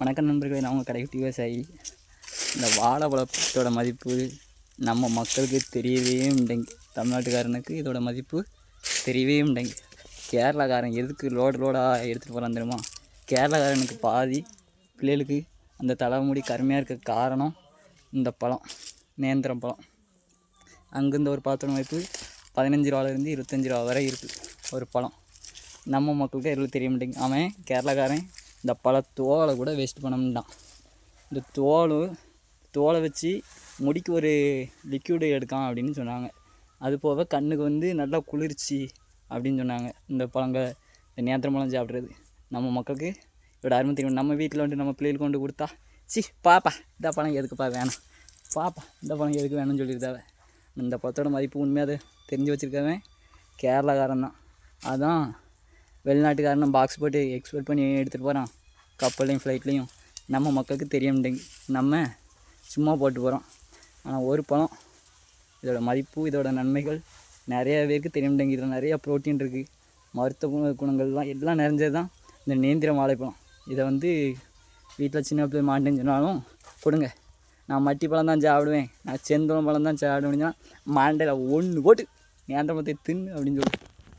வணக்கம் நண்பர்களே நான் உங்கள் கடைக்குட்டி விவசாயி. இந்த வாழைப்பழத்தோட மதிப்பு நம்ம மக்களுக்கு தெரியவே இல்லைங்க தமிழ்நாட்டுக்காரனுக்கு இதோட மதிப்பு தெரியவே இல்லைங்க கேரளாக்காரன் எதுக்கு லோடு லோடாக எடுத்துகிட்டு போகிறான் தெரியுமா? கேரளாக்காரனுக்கு பாதி பிள்ளைகளுக்கு அந்த தலைமுடி கருமையாக இருக்க காரணம் இந்த பழம் நேந்திரம் பழம். அங்கேருந்து ஒரு பழத்தோட மதிப்பு பதினஞ்சு ரூபாலேருந்து இருபத்தஞ்சி ரூபா வரை இருக்குது ஒரு பழம். நம்ம மக்களுக்கு எதுவும் தெரிய மாட்டேங்குது. அவன் கேரளாக்காரன் இந்த பல தோலை கூட வேஸ்ட் பண்ண இந்த தோல் தோலை வச்சு முடிக்கு ஒரு லிக்யூடு எடுக்கான் அப்படின்னு சொன்னாங்க. அது போக கண்ணுக்கு வந்து நல்லா குளிர்ச்சி அப்படின்னு சொன்னாங்க. இந்த பழங்க இந்த நேந்திரம் பழம் சாப்பிட்றது. நம்ம மக்களுக்கு இவ்வளோ அருமை தெரியும். நம்ம வீட்டில் வந்து நம்ம பிள்ளைகளுக்கு கொண்டு கொடுத்தா சி பாப்பா இந்த பழம் எதுக்குப்பா வேணாம்? பாப்பா இந்த பழம் எதுக்கு வேணும்னு சொல்லியிருந்தாவ இந்த பழத்தோட மதிப்பு உண்மையாக அதை தெரிஞ்சு வச்சுருக்கவன் கேரளாக்காரன் தான். அதான் வெளிநாட்டுக்காரன் பாக்ஸ் போட்டு எக்ஸ்போர்ட் பண்ணி எடுத்துகிட்டு போகிறான் கப்பல்லையும் ஃப்ளைட்லேயும் நம்ம மக்களுக்கு தெரிய மாட்டேங்குது நம்ம சும்மா போட்டு போகிறோம் ஆனால் ஒரு பழம். இதோட மதிப்பு இதோட நன்மைகள் நிறைய பேருக்கு தெரிய மாட்டேங்குது இதில் நிறையா ப்ரோட்டீன் இருக்குது மருத்துவ குண குணங்கள்லாம் எல்லாம் நிறைஞ்சது தான் இந்த நேந்திரம் வாழைப்பழம். இதை வந்து வீட்டில் சின்ன பிள்ளை மாட்டேன்னு சொன்னாலும் கொடுங்க. நான் மட்டி பழம் தான் சாப்பிடுவேன். நான் செந்தளம் பழம் தான் சாப்பிடுவேன் மாண்டையில் ஒன்று போட்டு நேந்திரமத்தை தின்னு அப்படின்னு சொல்லி